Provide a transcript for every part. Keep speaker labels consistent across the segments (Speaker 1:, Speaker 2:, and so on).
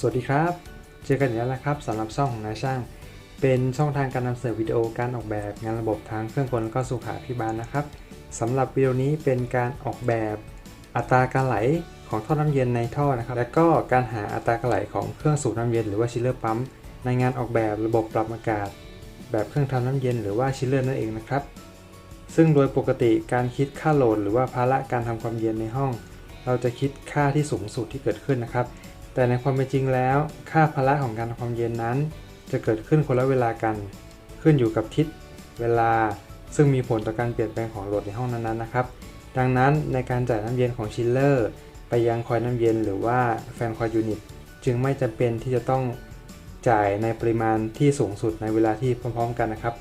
Speaker 1: สวัสดีครับ เจอกันอีกแล้วนะครับสำหรับช่องของนายช่าง เป็นช่องทางการนำเสนอวิดีโอการออกแบบงานระบบทางเครื่องกลและก็สุขาพิบาลนะครับสำหรับวิดีโอนี้เป็นการออกแบบอัตราการไหลของท่อน้ำเย็นในท่อนะครับ และก็การหาอัตราการไหลของเครื่องสูบน้ำเย็นหรือว่าชิลเลอร์ปั๊มในงานออกแบบระบบปรับอากาศ แบบเครื่องทำน้ำเย็นหรือว่าชิลเลอร์นั่นเองนะครับ ซึ่งโดยปกติการคิดค่าโหลด หรือว่าภาระการทำความเย็นในห้อง เราจะคิดค่าที่สูงสุดที่เกิดขึ้นนะครับ แต่ในความเป็นจริงแล้ว ค่าภาระของการทำความเย็นนั้น จะเกิดขึ้นคนละเวลากัน ขึ้นอยู่กับทิศ เวลา ซึ่งมีผลต่อการเปลี่ยนแปลงของโหลดในห้องนั้นๆนะครับ ดังนั้นในการจ่ายน้ำเย็นของชิลเลอร์ ไปยังคอยน้ำเย็นหรือว่าแฟนคอยยูนิตจึงไม่จำเป็นที่จะต้องจ่ายในปริมาณที่สูงสุดในเวลาที่พร้อม ๆ กันนะครับ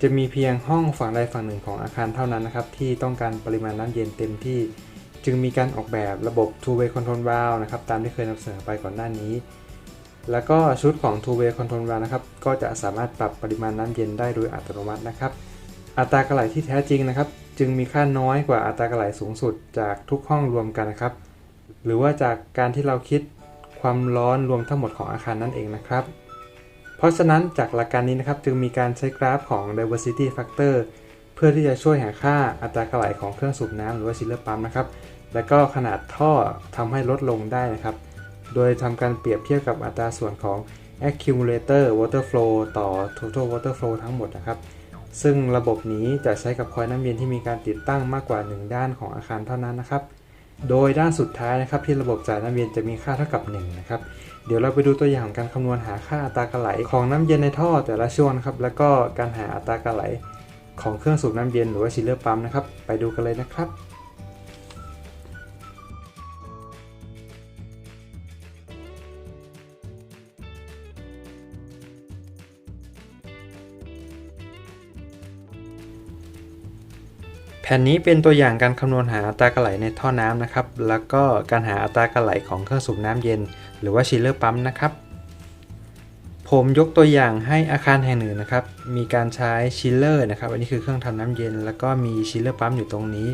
Speaker 1: จะมีเพียงห้องฝั่งใดฝั่งหนึ่งของอาคารเท่านั้นนะครับ ที่ต้องการปริมาณน้ำเย็นเต็มที่ จึงมีการออกแบบระบบ two way control valve นะครับตามที่เคยนำเสนอไปก่อนหน้านี้ แล้วก็ชุดของ two way control valve นะครับก็จะสามารถปรับปริมาณน้ำเย็นได้โดยอัตโนมัตินะครับ อัตรากระไหลที่แท้จริงนะครับ จึงมีค่าน้อยกว่าอัตรากระไหลสูงสุดจากทุกห้องรวมกันนะครับ หรือว่าจากการที่เราคิดความร้อนรวมทั้งหมดของอาคารนั่นเองนะครับ เพราะฉะนั้นจากหลักการนี้นะครับจึงมีการใช้กราฟของ diversity factor เพื่อที่จะช่วยหาค่าอัตรากระไหลของเครื่องสูบน้ำหรือว่าชิลเลอร์ปั๊มนะครับ และก็ขนาดท่อทำให้ลดลงได้นะครับ โดยทำการเปรียบเทียบกับอัตราส่วนของ accumulator water flow ต่อ total water flow ทั้งหมดนะครับ ซึ่งระบบนี้จะใช้กับคอยน้ำเย็นที่มีการติดตั้งมากกว่า 1 ด้านของอาคารเท่านั้นนะครับ โดยด้านสุดท้ายนะครับที่ระบบจ่ายน้ำเย็นจะมีค่าเท่ากับ 1 นะครับ เดี๋ยวเราไปดูตัวอย่างการคำนวณหาค่าอัตรากระไหลของน้ำเย็นในท่อแต่ละช่วงนะครับ แล้วก็การหาอัตรากระไหลของเครื่องสูบน้ำเย็นหรือว่าชิลเลอร์ปั๊มนะครับ ไปดูกันเลยนะครับ นนี้เป็นตัวอย่างการคำนวณหาอัตราการไหลในท่อน้ำนะครับ แล้วก็การหาอัตราการไหลของเครื่องสูบน้ำเย็น หรือว่าชิลเลอร์ปั๊มนะครับ ผมยกตัวอย่างให้อาคารแห่งหนึ่งนะครับ มีการใช้ชิลเลอร์นะครับ อันนี้คือเครื่องทำน้ำเย็น แล้วก็มีชิลเลอร์ปั๊มอยู่ตรงนี้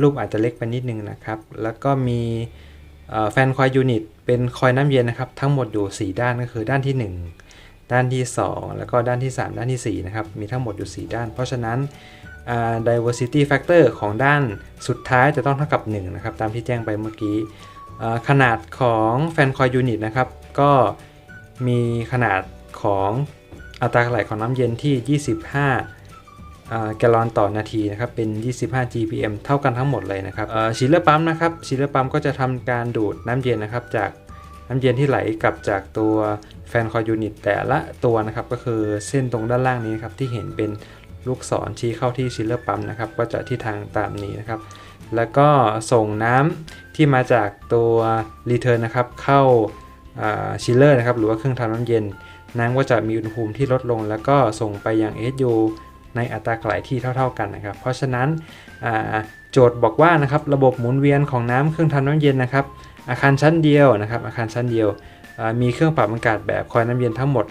Speaker 1: รูปอาจจะเล็กไปนิดนึงนะครับ แล้วก็มีแฟนคอยยูนิตเป็นคอยน้ำเย็นนะครับ ทั้งหมดอยู่ 4 ด้านก็คือด้านที่ 1 ด้านที่ 2 แล้วก็ด้านที่ 3 ด้านทีสี่4นะครับ มีทั้งหมดอยู่ 4 ด้าน เพราะฉะนั้น diversity factor ของด้านสุดท้ายจะต้องเท่ากับ 1 นะครับ ตามที่แจ้งไปเมื่อกี้ขนาดของแฟนคอยยูนิตนะครับ ก็มีขนาดของอัตราไหลของน้ำเย็นที่ 25อ่าแกลลอนต่อนาทีนะครับ เป็น 25 GPM เท่ากันทั้งหมดเลยนะครับชิลเลอร์ปั๊มนะครับชิลเลอร์ปั๊มก็จะทำการดูดน้ำเย็นนะครับ จากน้ำเย็นที่ไหลกลับจากตัวแฟนคอยยูนิตแต่ละตัวนะครับ ก็คือเส้นตรงด้านล่างนี้นครับที่เห็นเป็น ลูกศรชี้เข้าที่ชิลเลอร์ปั๊มนะครับ ก็จะที่ทางตามนี้นะครับ แล้วก็ส่งน้ำที่มาจากตัวรีเทิร์นนะครับ เข้าชิลเลอร์นะครับ หรือว่าเครื่องทำน้ำเย็น น้ำก็จะมีอุณหภูมิที่ลดลง แล้วก็ส่งไปยัง SU ในอัตราการไหลที่เท่า ๆกันนะครับ เพราะฉะนั้นโจทย์บอกว่านะครับระบบหมุนเวียนของน้ำเครื่องทำน้ำเย็นนะครับ อาคารชั้นเดียวนะครับ อาคารชั้นเดียวมีเครื่องปรับอากาศแบบคอยน้ำเย็นทั้งหมด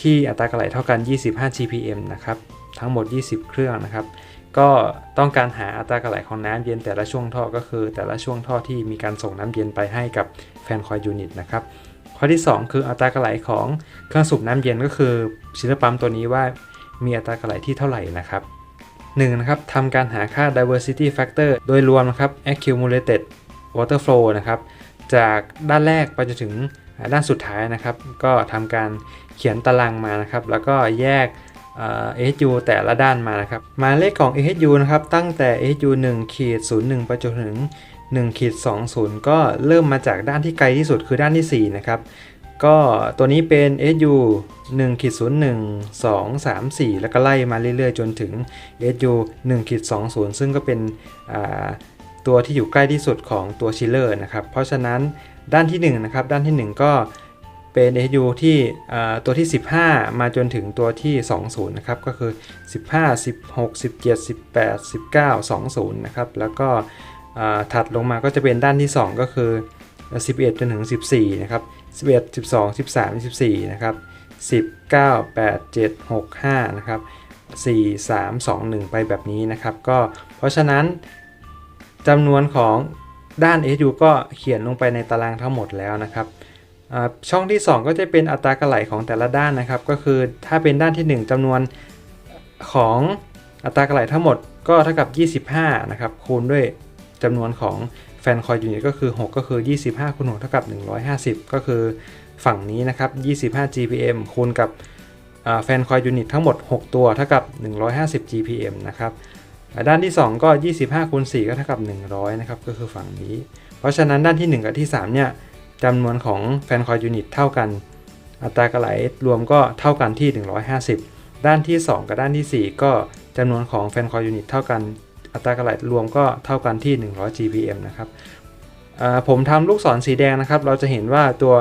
Speaker 1: ที่อัตราการไหลเท่ากัน 25 GPM นะครับ ทั้งหมด 20 เครื่องนะครับ ก็ต้องการหาอัตราการไหลของน้ำเย็นแต่ละช่วงท่อก็คือ แต่ละช่วงท่อที่มีการส่งน้ำเย็นไปให้กับแฟนคอยยูนิตนะครับข้อที่ 2 คืออัตราการไหลของเครื่องสูบน้ำเย็นก็คือชิลป์ปั๊มตัวนี้ว่ามีอัตราการไหลที่เท่าไหร่นะครับ1นะครับทำการหาค่า diversity factor โดยรวมนะครับ accumulated water flow นะครับจากด้านแรกไปจนถึงด้านสุดท้ายนะครับ ก็ทำการเขียนตารางมานะครับ แล้วก็แยก เอ่อ AHU แต่ละด้านมานะครับหมายเลขของ AHU นะครับตั้งแต่ AHU 1ขีด01 ไปจนถึง1ขีด20 ก็เริ่มมาจากด้านที่ไกลที่สุดคือด้านที่ 4 นะครับ ก็ตัวนี้เป็น AHU 1ขีด01 2 3 4 แล้วก็ไล่มาเรื่อยๆ จนถึง AHU 1ขีด20 ซึ่งก็เป็นตัวที่อยู่ใกล้ที่สุดของตัวชิลเลอร์นะครับ เพราะฉะนั้นด้านที่1นะครับด้านที่ 1 ก็ เป็น AU ที่ตัวที่ 15 มาจนถึงตัวที่ 20 นะครับ ก็คือ 15 16 17 18 19 20 นะครับ แล้วก็ถัดลงมาก็จะเป็นด้านที่ 2 ก็คือ 11 จนถึง 14 นะครับ 11 12 13 14 นะครับ 10 9 8 7 6 5 นะครับ 4 3 2 1 ไปแบบนี้นะครับ ก็เพราะฉะนั้นจำนวนของด้าน SU ก็เขียนลงไปในตารางทั้งหมดแล้วนะครับ ช่องที่ 2 ก็จะเป็นอัตรากระไหลของแต่ละด้านนะครับ ก็คือถ้าเป็นด้านที่ 1จำนวนของอัตรากระไหลทั้งหมดก็เท่ากับ 25 นะครับ คูณด้วยจำนวนของแฟนคอยยูนิตก็คือ 6 ก็คือ 25คูณ6เท่ากับ 150 ก็คือฝั่งนี้นะครับ 25 GPM คูณกับแฟนคอยยูนิตทั้งหมด 6 ตัวเท่ากับ 150 GPM นะครับด้านที่ 2 ก็ 25คูณ4ก็เท่ากับ 100 นะครับ ก็คือฝั่งนี้ เพราะฉะนั้นด้านที่ 1 กับที่ 3 เนี่ย จำนวนของแฟนคอยยูนิตเท่ากัน อัตราการไหลรวมก็เท่ากันที่ 150 ด้านที่ 2 กับด้านที่ 4 ก็จำนวนของแฟนคอยยูนิตเท่ากัน อัตราการไหลรวมก็เท่ากันที่ 100 GPM นะครับผมทำลูกศรสีแดงนะครับ เราจะเห็นว่าตัว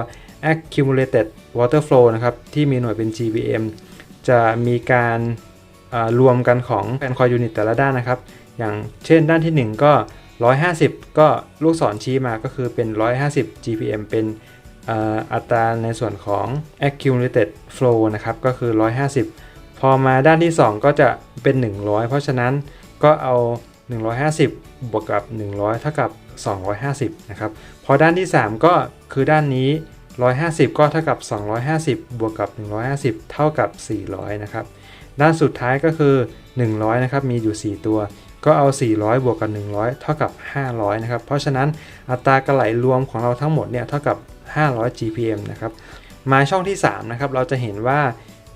Speaker 1: accumulated water flow นะครับ ที่มีหน่วยเป็น GPM จะมีการรวมกันของแฟนคอยยูนิตแต่ละด้านนะครับ อย่างเช่นด้านที่ 1 ก็ 150 ก็ลูกศรชี้มาก็คือเป็น 150 GPM เป็นอัตราในส่วนของ accumulated flow นะครับ ก็คือ 150 พอมาด้านที่ 2 ก็จะเป็น 100 เพราะฉะนั้นก็เอา 150 บวกกับ 100 เท่ากับ 250 นะครับ พอด้านที่ 3 ก็คือด้านนี้ 150 ก็เท่ากับ 250 บวกกับ 150 เท่ากับ 400 นะครับ ด้านสุดท้ายก็คือ 100 นะครับ มีอยู่ 4 ตัว ก็เอา 400 บวกกับ 100 เท่ากับ 500 นะครับ เพราะฉะนั้นอัตรากระไหลรวมของเราทั้งหมดเนี่ยเท่ากับ 500 GPM นะครับ มาช่องที่ 3 นะครับ เราจะเห็นว่า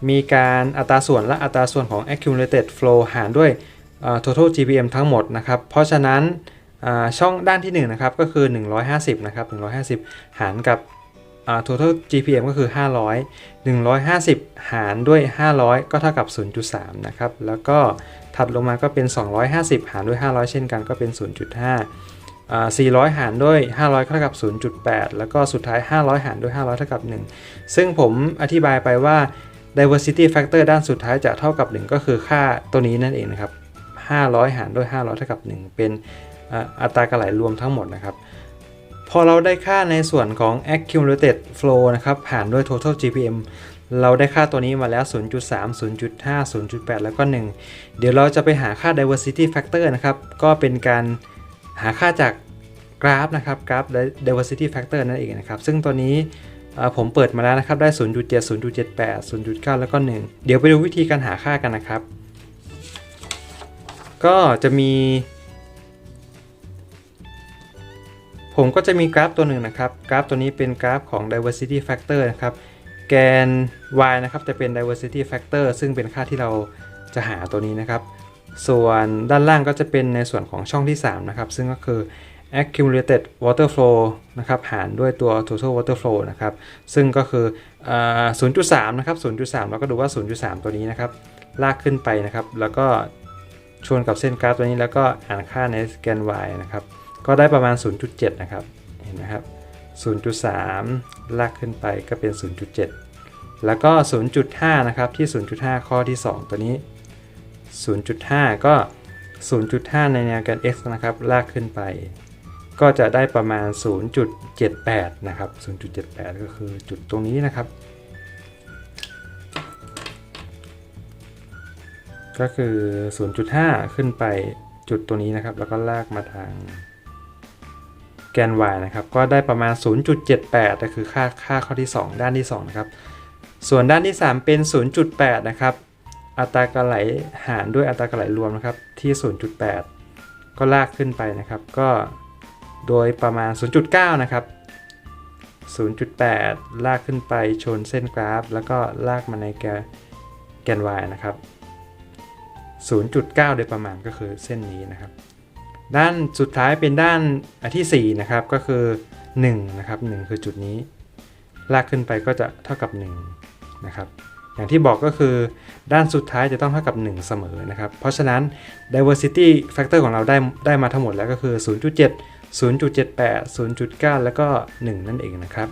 Speaker 1: มีการอัตราส่วนและอัตราส่วนของ accumulated flow หารด้วย total GPM ทั้งหมดนะครับ เพราะฉะนั้นช่องด้านที่1นะครับก็คือ 150 นะครับ 150 หารกับ total GPM ก็คือ 500 150 หารด้วย 500 ก็เท่ากับ 0.3 นะครับ แล้วก็ ถัดลงมาก็เป็น 250 หารด้วย 500 เช่นกันก็เป็น 0.5อ่า400 หารด้วย 500 เท่ากับ 0.8 แล้วก็สุดท้าย 500 หารด้วย 500 เท่ากับ 1 ซึ่งผมอธิบายไปว่า diversity factor ด้านสุดท้ายจะเท่ากับ 1 ก็คือค่าตัวนี้นั่นเองนะครับ 500 หารด้วย 500 เท่ากับ 1 เป็นอ,อัตรากระไหลรวมทั้งหมดนะครับพอเราได้ค่าในส่วนของ accumulated flow นะครับหารด้วย total GPM เราได้ค่าตัวนี้มาแล้ว 0.3 0.5 0.8 แล้วก็ 1 เดี๋ยวเราจะไปหาค่า diversity factor นะครับ ก็เป็นการหาค่าจากกราฟนะครับ กราฟ diversity factor นั่นเองนะครับ ซึ่งตัวนี้ผมเปิดมาแล้วนะครับ ได้ 0.7 0.78 0.9 แล้วก็ 1 เดี๋ยวไปดูวิธีการหาค่ากันนะครับ ก็จะมี ผมก็จะมีกราฟตัวหนึ่งนะครับ กราฟตัวนี้เป็นกราฟของ diversity factor นะครับ กน y นะครับจะเป็น diversity factor ซึ่งเป็นค่าที่เราจะหาตัวนี้นะครับ ส่วนด้านล่างก็จะเป็นในส่วนของช่องที่ 3 นะครับ ซึ่งก็คือ accumulated water flow นะครับ หารด้วยตัว total water flow นะครับ ซึ่งก็คืออ่า0.3 นะครับ 0.3เราก็ดูว่า 0.3 ตัวนี้นะครับ ลากขึ้นไปนะครับ แล้วก็ชนกับเส้นกราฟตัวนี้แล้วก็อ่านค่าในแกน y นะครับ ก็ได้ประมาณ 0.7 นะครับ เห็นนะครับ0.3 ลากขึ้นไปก็เป็น 0.7 แล้วก็ 0.5 นะครับ ที่ 0.5 ข้อที่ 2 ตัวนี้ 0.5 ก็ 0.5 ในแนวแกน x นะครับ ลากขึ้นไป ก็จะได้ประมาณ 0.78 นะครับ 0.78 ก็คือจุดตรงนี้นะครับ ก็คือ 0.5 ขึ้นไปจุดตัวนี้นะครับ แล้วก็ลากมาทางแกน y นะครับ ก็ได้ประมาณ 0.78ก็คือค่าค่าข้อที่ 2 ด้านที่ 2 นะครับ ส่วนด้านที่ 3 เป็น 0.8 นะครับ อัตราการไหลหารด้วยอัตราการไหลรวมนะครับที่ 0.8 ก็ลากขึ้นไปนะครับ ก็โดยประมาณ 0.9 นะครับ 0.8 ลากขึ้นไปชนเส้นกราฟ แล้วก็ลากมาในแกนแกน y นะครับ 0.9 โดยประมาณก็คือเส้นนี้นะครับ ด้านสุดท้ายเป็นด้านอันที่ 4 นะครับ ก็คือ 1 นะครับ 1 คือจุดนี้ ลากขึ้นไปก็จะเท่ากับ 1 นะครับ อย่างที่บอกก็คือด้านสุดท้ายจะต้องเท่ากับ 1 เสมอนะครับ เพราะฉะนั้น diversity factor ของเราได้ได้มาทั้งหมดแล้วก็คือ 0.7 0.78 0.9 แล้วก็ 1 นั่นเองนะครับ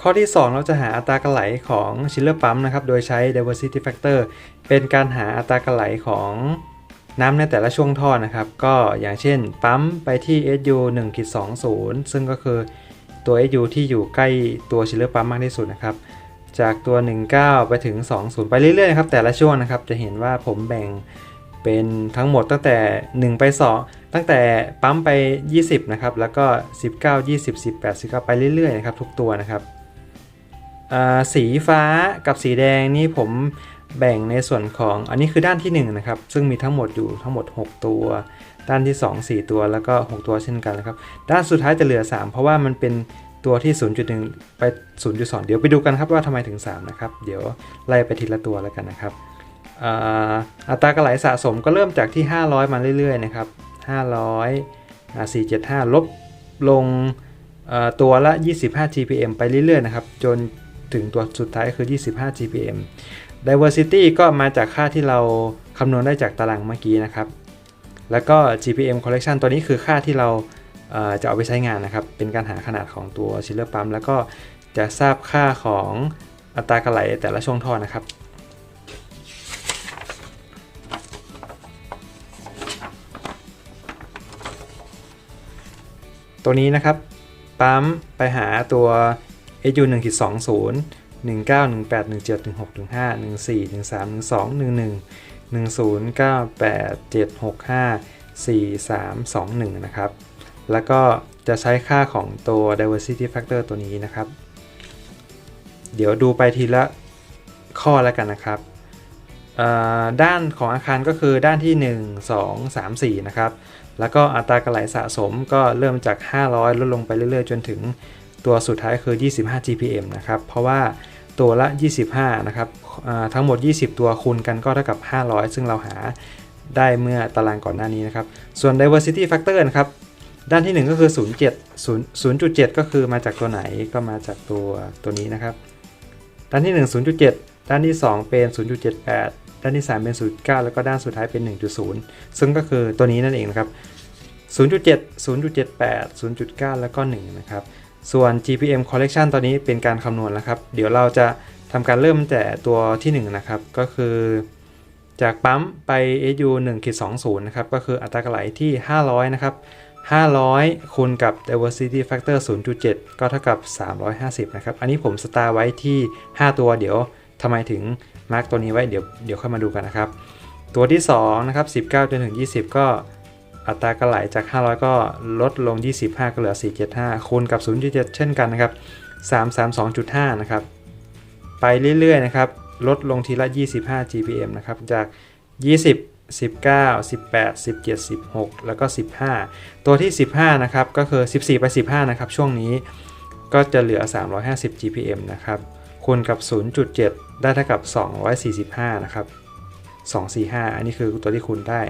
Speaker 1: ข้อที่ 2 เราจะหาอัตรากระไหลของชิลเลอร์ปั๊มนะครับ โดยใช้ diversity factor เป็นการหาอัตรากระไหลของน้ำในแต่ละช่วงท่อนะครับ ก็อย่างเช่น ปั๊มไปที่ SU 1.20 ซึ่งก็คือตัว SU ที่อยู่ใกล้ตัวชิลเลอร์ปั๊มมากที่สุดนะครับ จากตัว 19 ไปถึง 20 ไปเรื่อยๆนะครับแต่ละช่วงนะครับจะเห็นว่าผมแบ่งเป็นทั้งหมดตั้งแต่ 1 ไป 2 ตั้งแต่ปั๊มไป 20 นะครับ แล้วก็ 19 20 18 19ไปเรื่อยๆนะครับทุกตัวนะครับสีฟ้ากับสีแดงนี่ผมแบ่งในส่วนของอันนี้คือด้านที่ 1 นะครับ ซึ่งมีทั้งหมดอยู่ทั้งหมด 6 ตัว ด้านที่ 2 4 ตัวแล้วก็ 6 ตัวเช่นกันนะครับ ด้านสุดท้ายจะเหลือ 3 เพราะว่ามันเป็น ตัวที่ 0.1 ไป 0.2 เดี๋ยวไปดูกันครับว่าทำไมถึง 3 นะครับ เดี๋ยวไล่ไปทีละตัวแล้วกันนะครับอัตรากระไหลสะสมก็เริ่มจากที่ 500 มาเรื่อยๆ นะครับ 500 475 ลบลงตัวละ 25 GPM ไปเรื่อยๆ นะครับ จนถึงตัวสุดท้ายคือ 25 GPM diversity ก็มาจากค่าที่เราคำนวณได้จากตารางเมื่อกี้นะครับ แล้วก็ GPM collection ตัวนี้คือค่าที่เรา จะเอาไปใช้งานนะครับ เป็นการหาขนาดของตัวชิลเลอร์ปั๊มแล้วก็จะทราบค่าของอัตรากระไหลแต่ละช่วงท่อนะครับ ตัวนี้นะครับปั๊มไปหาตัว SU 1 2 0 1 9 1 8 1 7 1 6 1 5 1 4 1 3 1 2 1 1 1 0 9 8 7 6 5 4 3 2 1 นะครับ แล้วก็จะใช้ค่าของตัว diversity factor ตัวนี้นะครับ เดี๋ยวดูไปทีละข้อแล้วกันนะครับ ด้านของอาคารก็คือด้านที่ 1 2 3 4 นะครับ แล้วก็อัตรากระไหลสะสมก็เริ่มจาก 500 ลดลงไปเรื่อยๆ จนถึงตัวสุดท้ายคือ 25 GPM นะครับ เพราะว่าตัวละ 25 นะครับ ทั้งหมด 20 ตัวคูณกันก็เท่ากับ 500 ซึ่งเราหาได้เมื่อตารางก่อนหน้านี้นะครับ ส่วน diversity factor นะครับ ด้านที่ 1 ก็คือ 0.7 0 0.7 ก็คือมาจากตัวไหนก็มาจากตัวตัวนี้นะครับ ด้านที่ 1 0.7 ด้านที่ 2 เป็น 0.78 ด้านที่ 3 เป็น 0.9 แล้วก็ด้านสุดท้ายเป็น 1.0 ซึ่งก็คือตัวนี้นั่นเองนะครับ 0.7 0.78 0.9 แล้วก็ 1 นะครับ ส่วน GPM collection ตอนนี้เป็นการคำนวณแล้วครับ เดี๋ยวเราจะทำการเริ่มแต่ตัวที่ 1 นะครับ ก็คือจากปั๊มไป SU 1 20 นะครับ ก็คืออัตราไหลที่ 500 นะครับ 500 คูณกับ diversity factor 0.7 ก็เท่ากับ 350 นะครับ อันนี้ผมสตาร์ไว้ที่ 5 ตัว เดี๋ยวทำไมถึงมาร์กตัวนี้ไว้เดี๋ยวเดี๋ยวค่อยมาดูกันนะครับ ตัวที่2นะครับ 19จนถึง 20 ก็อัตรากระไหลจาก 500 ก็ลดลง 25 ก็เหลือ 475 คูณกับ 0.7 เช่นกันนะครับ 332.5 นะครับ ไปเรื่อยๆ นะครับ ลดลงทีละ 25 GPM นะครับ จาก 20 19 18 17 16 แล้วก็ 15 ตัวที่ 15 นะครับ ก็คือ 14 ไป 15 นะครับ ช่วงนี้ก็จะเหลือ 350 GPM นะครับ คูณกับ 0.7 ได้เท่ากับ 245 นะครับ 245 อันนี้คือตัวที่คูณได้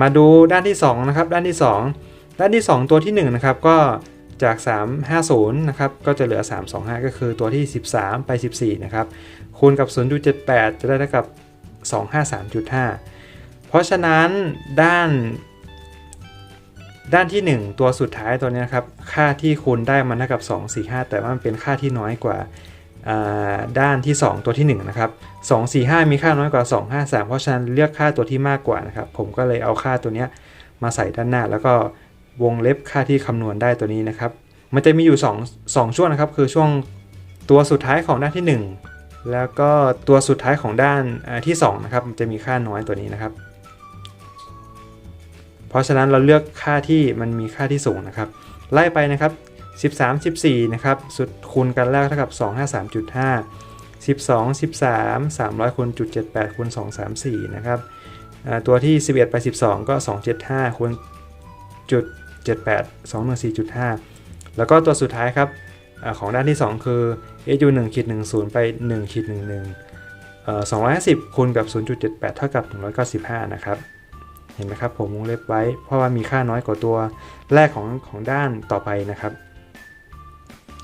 Speaker 1: มาดูด้านที่ 2 นะครับ ด้านที่ 2 ด้านที่ 2 ตัวที่ 1 นะครับ ก็จาก 350 นะครับ ก็จะเหลือ 325 ก็คือตัวที่ 13 ไป 14 นะครับ คูณกับ 0.78 จะได้เท่ากับ 253.5 เพราะฉะนั้นด้านด้านที่ 1 ตัวสุดท้ายตัวนี้นะครับ ค่าที่คูณได้มันเท่ากับ 245 แต่ว่ามันเป็นค่าที่น้อยกว่าาด้านที่ 2 ตัวที่ 1 นะครับ 245 มีค่าน้อยกว่า 253 เพราะฉะนั้นเลือกค่าตัวที่มากกว่านะครับ ผมก็เลยเอาค่าตัวนี้มาใส่ด้านหน้า แล้วก็วงเล็บค่าที่คำนวณได้ตัวนี้นะครับ มันจะมีอยู่ 2 2 ช่วงนะครับ คือช่วงตัวสุดท้ายของด้านที่ 1 แล้วก็ตัวสุดท้ายของด้านที่2นะครับมันจะมีค่าน้อยตัวนี้นะครับ เพราะฉะนั้นเราเลือกค่าที่มันมีค่าที่สูงนะครับ ไล่ไปนะครับ 13 14นะครับสุดคูณกันแรกเท่ากับ 253.5 12 13 300คูณจุด78คูณ2 3 4นะครับตัวที่ 11 ไป 12 ก็ 275คูณจุด78 214.5 แล้วก็ตัวสุดท้ายครับของด้านที่ 2 คือ SU 1ขีด10 ไป1ขีด11เอ่อ250 คูณกับ 0.78 เท่ากับ 195 นะครับ เห็นไหมครับ ผมวงเล็บไว้ เพราะว่ามีค่าน้อยกว่าตัวแรกของของด้านต่อไปนะครับ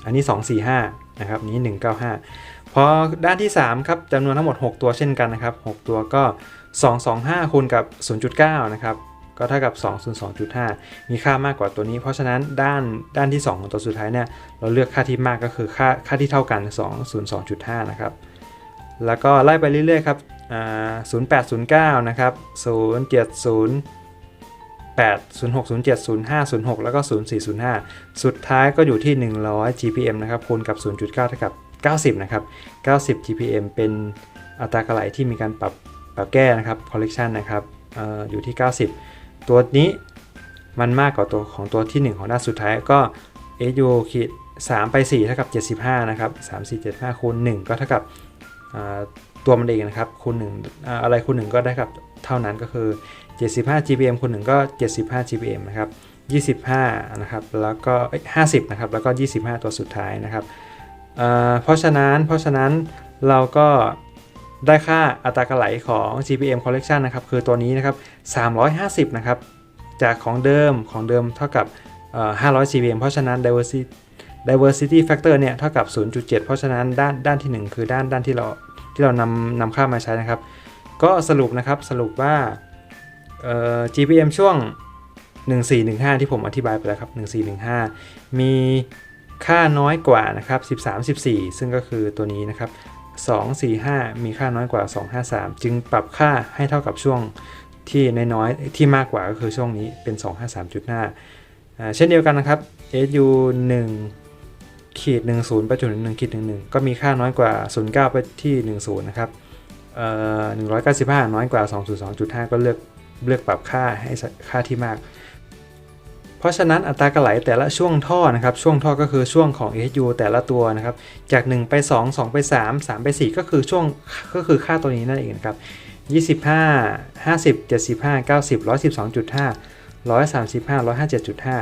Speaker 1: อันนี้ 245 นะครับ นี้ 195 พอด้านที่ 3 ครับจำนวนทั้งหมด 6 ตัวเช่นกันนะครับ 6 ตัวก็ 225 คูณกับ 0.9 นะครับ ก็เท่ากับ 202.5 มีค่ามากกว่าตัวนี้ เพราะฉะนั้นด้านด้านที่ 2 ของตัวสุดท้ายเนี่ยเราเลือกค่าที่มากก็คือค่าค่าที่เท่ากัน 202.5 นะครับ แล้วก็ไล่ไปเรื่อยๆครับ0809 นะครับ 070 8 06 07 05 06 แล้วก็ 0405 สุดท้ายก็อยู่ที่ 100 GPM นะครับคูณกับ 0.9 เท่ากับ 90 นะครับ 90 GPM เป็นอัตรากระไหลที่มีการปรับปแบบแก้นะครับ collection นะครับอออยู่ที่ 90 ตัวนี้มันมากกว่าตัวของตัวที่ 1 ของด้านสุดท้ายก็ SU ขีด3ไป4เท่ากับ 75 นะครับ 3 4 7 5คูณ1ก็เท่ากับตัวมันเองนะครับคูณ1ออะไรคูณ1ก็ได้กับเท่านั้นก็คือ 75 GPM คูณ1ก็ 75 GPM นะครับ 25 นะครับ แล้วก็ 50 นะครับ แล้วก็ 25 ตัวสุดท้ายนะครับ เพราะฉะนั้น เพราะฉะนั้นเราก็ ได้ค่าอัตรากระไหลของ GPM collection นะครับ คือตัวนี้นะครับ 350 นะครับ จากของเดิมของเดิมเท่ากับ 500 GPM เพราะฉะนั้น diversity diversity factor เนี่ย เท่ากับ 0.7 เพราะฉะนั้นด้านด้านที่ 1 คือด้านด้านที่เราที่เรานำนำค่ามาใช้นะครับ ก็สรุปนะครับสรุปว่า GPM ช่วง 1415 ที่ผมอธิบายไปแล้วครับ 1415 มีค่าน้อยกว่านะครับ 13 14 ซึ่งก็คือตัวนี้นะครับ 245 มีค่าน้อยกว่า 253 จึงปรับค่าให้เท่ากับช่วงที่น้อยๆที่มากกว่าก็คือช่วงนี้เป็น 253.5 เช่นเดียวกันนะครับ SU 1ขีด10 ไปจนถึง1ขีด11 ก็มีค่าน้อยกว่า 09 ไปที่ 10 นะครับเอ่อ195 น้อยกว่า 202.5 ก็เลือกเลือกปรับค่าให้ค่าที่มาก เพราะฉะนั้นอัตรากระไหลแต่ละช่วงท่อนะครับช่วงท่อก็คือช่วงของ SU แต่ละตัวนะครับจาก 1 ไป 2 2 ไป 3 3 ไป 4 ก็คือช่วงก็คือค่าตัวนี้นั่นเองนะครับ25 50 75 90 112.5 135 157.5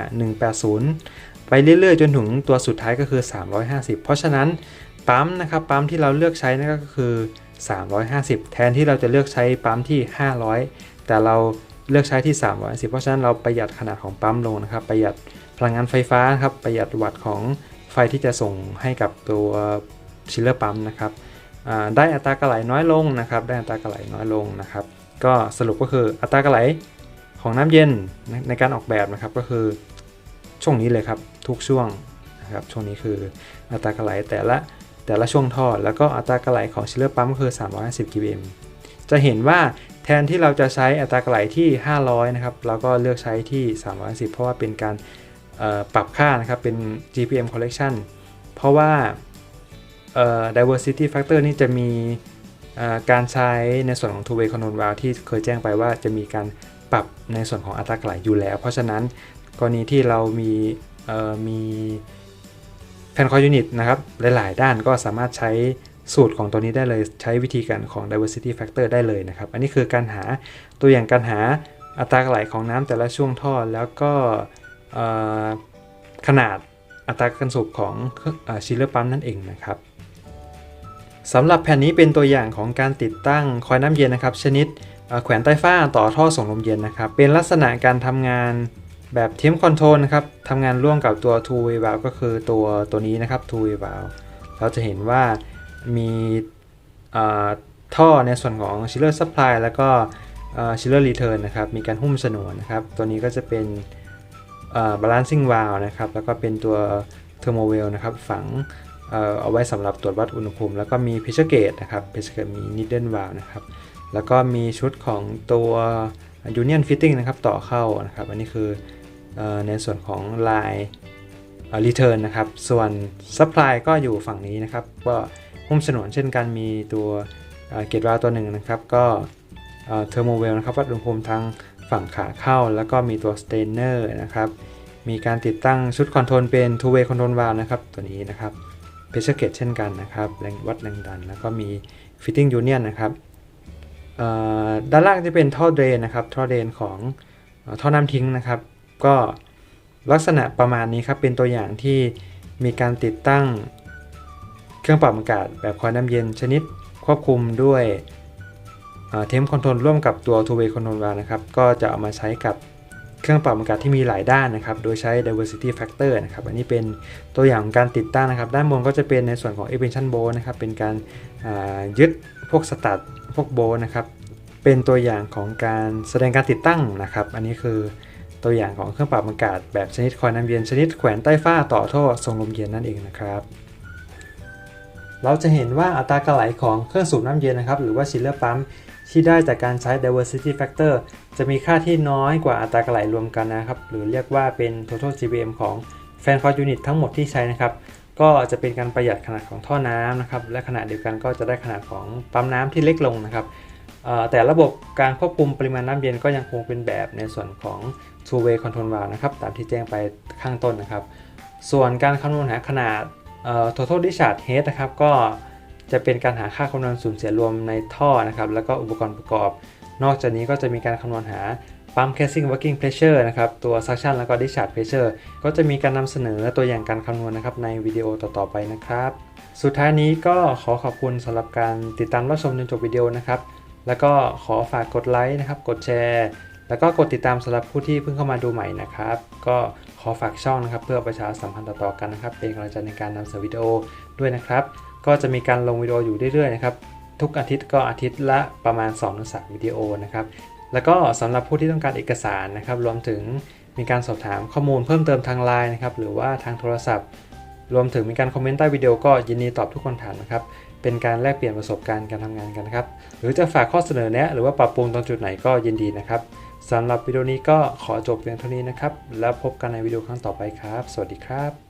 Speaker 1: 180 ไปเรื่อยๆ จนถึงตัวสุดท้ายก็คือ 350 เพราะฉะนั้นปั๊มนะครับปั๊มที่เราเลือกใช้นั่นก็คือ 350 แทนที่เราจะเลือกใช้ปั๊มที่ 500 แต่เรา เลือกใช้ที่310เพราะฉะนั้นเราประหยัดขนาดของปั๊มลงนะครับ ประหยัดพลังงานไฟฟ้าครับ ประหยัดวัตต์ของไฟที่จะส่งให้กับตัวชิลเลอร์ปั๊มนะครับได้อัตรากระไหลน้อยลงนะครับ ได้อัตรากระไหลน้อยลงนะครับ ก็สรุปก็คืออัตรากระไหลของน้ำเย็นในการออกแบบนะครับก็คือช่วงนี้เลยครับทุกช่วงนะครับช่วงนี้คืออัตรากระไหลแต่ละแต่ละช่วงท่อ แล้วก็อัตรากระไหลของชิลเลอร์ปั๊มก็คือ 350 kPm จะเห็นว่า แทนที่เราจะใช้อัตรากระไหลที่ 500 นะครับ เราก็เลือกใช้ที่ 310 เพราะว่าเป็นการปรับค่านะครับ เป็น GPM collection เพราะว่า diversity factor นี่จะมีการใช้ในส่วนของ two way control valve ที่เคยแจ้งไปว่าจะมีการปรับในส่วนของอัตรากระไหลอยู่แล้ว เพราะฉะนั้นกรณีที่เรามีมีแผ่นคอยยูนิตนะครับ หลาย ๆ ด้านก็สามารถใช้ สูตรของตัวนี้ได้เลยใช้วิธีการของ diversity factor ได้เลยนะครับ อันนี้คือการหาตัวอย่างการหาอัตราไหลของน้ำแต่ละช่วงท่อ แล้วก็ขนาดอัตราการสูบของชิลเลอร์ปั๊มนั่นเองนะครับสำหรับแผ่นนี้เป็นตัวอย่างของการติดตั้งคอยน้ำเย็นนะครับ ชนิดแขวนใต้ฝ้าต่อท่อส่งลมเย็นนะครับ เป็นลักษณะการทำงานแบบเทมคอนโทรลนะครับทำงานร่วมกับตัว two way valve ก็คือตัวตัวนี้นะครับ two way valve เราจะเห็นว่า มีท่อในส่วนของ chiller supply แล้วก็ chiller return นะครับ มีการหุ้มสนวนนะครับ ตัวนี้ก็จะเป็น balancing valve นะครับ แล้วก็เป็นตัว thermowell นะครับ ฝังเอาไว้สำหรับตรวจวัดอุณหภูมิ แล้วก็มี pressure gauge นะครับ pressure gauge มี needle valve นะครับ แล้วก็มีชุดของตัว union fitting นะครับต่อเข้านะครับ อันนี้คือในส่วนของ line return นะครับ ส่วน supply ก็อยู่ฝั่งนี้นะครับ ก็ หุ้มฉนวนเช่นกันมีตัวเกตวาลตัวหนึ่งนะครับ ก็เทอร์โมเวลนะครับวัดอุณหภูมิทางฝั่งขาเข้า แล้วก็มีตัวสเตนเนอร์นะครับมีการติดตั้งชุดคอนโทรลเป็น two way control valve นะครับ ตัวนี้นะครับเพชรเกตเช่นกันนะครับแรงวัดแรงดัน แล้วก็มี fitting union นะครับด้านล่างจะเป็นท่อเดรนนะครับ ท่อเดรนของท่อน้ำทิ้งนะครับ ก็ลักษณะประมาณนี้ครับ เป็นตัวอย่างที่มีการติดตั้ง เครื่องปรับอากาศแบบคอยน้ำเย็นชนิดควบคุมด้วยเทมคอนโทรลร่วมกับตัว two way control valve นะครับ ก็จะเอามาใช้กับเครื่องปรับอากาศที่มีหลายด้านนะครับ โดยใช้ diversity factor นะครับ อันนี้เป็นตัวอย่างการติดตั้งนะครับ ด้านบนก็จะเป็นในส่วนของ expansion bolt นะครับ เป็นการยึดพวกสตัดพวกโบนะครับ เป็นตัวอย่างของการแสดงการติดตั้งนะครับ อันนี้คือตัวอย่างของเครื่องปรับอากาศแบบชนิดคอยน้ำเย็นชนิดแขวนใต้ฝ้าต่อท่อส่งลมเย็นนั่นเองนะครับ เราจะเห็นว่าอัตราการไหลของเครื่องสูบน้ำเย็นนะครับ หรือว่าชิลเลอร์ปั๊มที่ได้จากการใช้ diversity factor จะมีค่าที่น้อยกว่าอัตราการไหลรวมกันนะครับ หรือเรียกว่าเป็น total GPM ของ fan coil unit ทั้งหมดที่ใช้นะครับ ก็จะเป็นการประหยัดขนาดของท่อน้ำนะครับ และขนาดเดียวกันก็จะได้ขนาดของปั๊มน้ำที่เล็กลงนะครับแต่ระบบการควบคุมปริมาณน้ำเย็นก็ยังคงเป็นแบบในส่วนของ two way control valve นะครับ ตามที่แจ้งไปข้างต้นนะครับ ส่วนการคำนวณหาขนาด total discharge head นะครับก็จะเป็นการหาค่าคำนวณสูญเสียรวมในท่อนะครับแล้วก็อุปกรณ์ประกอบ นอกจากนี้ก็จะมีการคำนวณหาปั๊ม casing working pressure นะครับตัว suction แล้วก็ discharge pressure ก็จะมีการนำเสนอตัวอย่างการคำนวณนะครับในวิดีโอต่อๆไปนะครับ สุดท้ายนี้ก็ขอขอบคุณสำหรับการติดตามรับชมจนจบวิดีโอนะครับแล้วก็ขอฝากกดไลค์นะครับกดแชร์ แล้วก็กดติดตามสำหรับผู้ที่เพิ่งเข้ามาดูใหม่นะครับ ก็ อฝากช่องนะครับ เพื่อประชาสัมพันธ์ต่อๆกันนะครับ เป็นกำลังใจในการนำเสนอวิดีโอด้วยนะครับ ก็จะมีการลงวิดีโออยู่เรื่อยๆนะครับทุกอาทิตย์ก็อาทิตย์ละประมาณ2-3วิดีโอนะครับแล้วก็สำหรับผู้ที่ต้องการเอกสารนะครับรวมถึงมีการสอบถามข้อมูลเพิ่มเติมทางไลน์นะครับหรือว่าทางโทรศัพท์ รวมถึงมีการคอมเมนต์ใต้วิดีโอก็ยินดีตอบทุกคนถามนะครับเป็นการแลกเปลี่ยนประสบการณ์การทำงานกันนะครับหรือจะฝากข้อเสนอแนะหรือว่าปรับปรุงตรงจุดไหนก็ยินดีนะครับ สำหรับวิดีโอนี้ก็ขอจบเพียงเท่านี้นะครับ แล้วพบกันในวิดีโอครั้งต่อไปครับ สวัสดีครับ